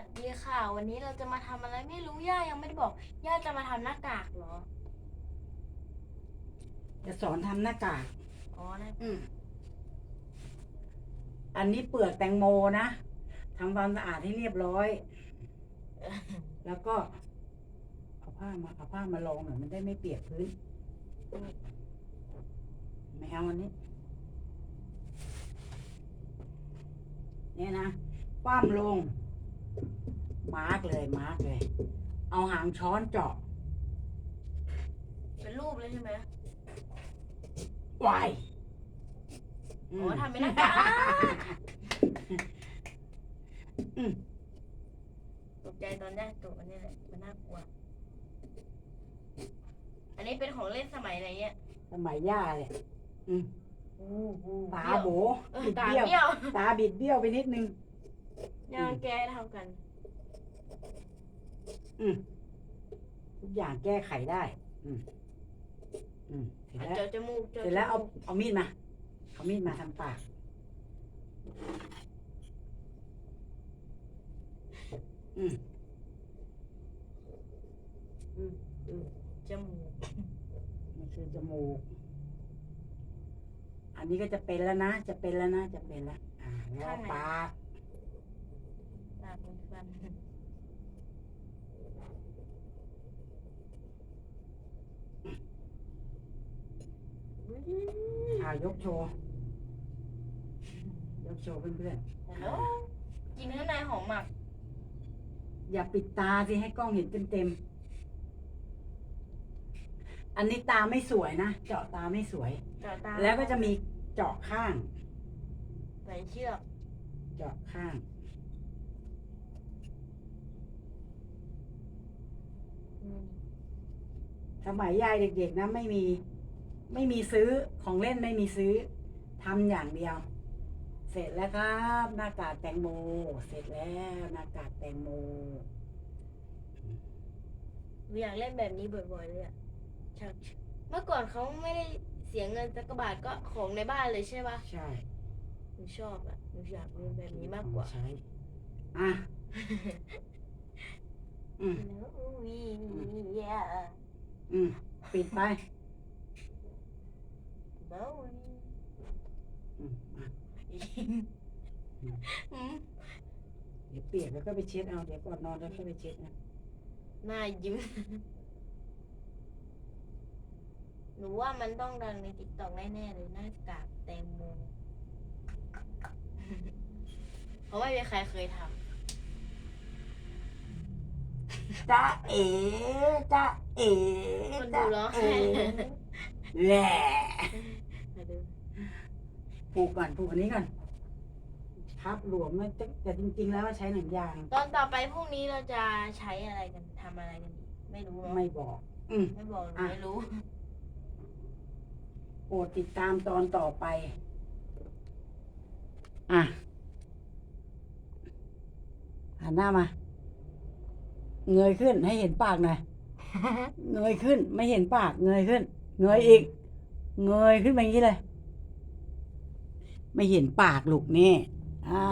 วัสดีค่ะ วันนี้เราจะมาทำอะไรไม่รู้ย่ายังไม่ได้บอก ย่าจะมาทำหน้ากากเหรอ จะสอนทำหน้ากากอ๋อหนะอืมอันนี้เปลือกแตงโมนะทำความสะอาดให้เรียบร้อย แล้วก็เอาผ้ามาเอาผ้ามาลองหน่อยมันได้ไม่เปียกพื้น ไม่เอาอันนี้เนี่ยนะคว่ำลง มาร์กเลยมาร์กเลย เอาหางช้อนเจาะเป็นรูปเลยใช่ไหมไวายอ๋อทำเป็นหน้ากากอืมตกใจตอนแรกตัวมันนี่แหละมันน่ากลัว อันนี้เป็นของเล่นสมัยไหนเนี่ยสมัยย่าเลยอืมโอ้โหตาเบี้ยวโบเออบิดตาเบี้ยวเบี้ยวตาบิดเบี้ยวไปนิดนึง ย่าแก้เท่ากัน อืมทุกอย่างแก้ไขได้ อืมอืมเสร็จแล้ว เจาะจมูกเสร็จแล้วเอาเอามีดมา เอามีดมาทำปาก อืมจมูกนี่คือจมูก อันนี้ก็จะเป็นแล้วนะ จะเป็นแล้วนะ จะเป็นแล้ว อ่าแล้วปากตาเป็นฟันอ่ายกโชว์ยกโชว์เพื่อนฮัลโหลกินข้างในหอมหมักๆอย่าปิดตาสิให้กล้องเห็นเต็มๆอันนี้ตาไม่สวยนะเจาะตาไม่สวย เจาะตาแล้วก็จะมีเจาะข้าง ใส่เชือก เจาะข้าง อืม สมัยยายเด็กๆนะไม่มีไม่มีซื้อของเล่นไม่มีซื้อทำอย่างเดียว เสร็จแล้วครับหน้ากากแตงโม เสร็จแล้วหน้ากากแตงโมหนูอยากเล่นแบบนี้บ่อยๆเลยอะชักเมื่อก่อนเขาไม่ได้เสียเงินสักกระบาทก็ของในบ้านเลยใช่ปะใช่หนูชอบอะหนูอยากเล่นแบบนี้มากกว่าใช้อะอืม No, we are อืมปิดไป going อืมอะอืมเดี๋ยวเปียกแล้วก็ไปเช็ดเอาเดี๋ยวก่อนนอนแล้วก็ไปเช็ดนะหน้ายิ้มหนูว่ามันต้องดังในติ๊กต็อกแน่ๆเลยหน้ากากแตงโมเพราะไม่มีใครเคยท จ้าเอ๋จ้าเอ๋ำคนจ้าดูร้องเอ๋ไห้แหละมาดูผูกก่อนผูกอันนี้ก่อนพับหลวมนะแต่แต่จริง ๆ แล้วใช้หนังยางตอนต่อไปพรุ่งนี้เราจะใช้อะไรกันทำอะไรกันอีกไม่รู้เนาะไม่บอก อืม ไม่บอกหนูอะ ไม่รู้ โปรดติดตามตอนต่อไป อะหันหน้ามา เงยขึ้นให้เห็นปากหน่อยเงยขึ้นไม่เห็นปาก เงยขึ้น เงยอีก เงยขึ้นแบบนี้เลย ไม่เห็นปากลูกนี่อ่า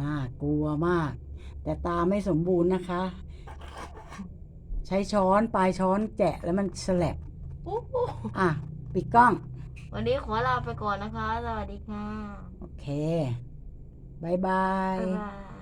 น่ากลัวมาก แต่ตาไม่สมบูรณ์นะคะ ใช้ช้อนปลายช้อนแกะแล้วมันแฉลบปุ๊บอะปิดกล้อง วันนี้ขอลาไปก่อนนะคะ สวัสดีค่ะ โอเคบายบายบ๊ายบาย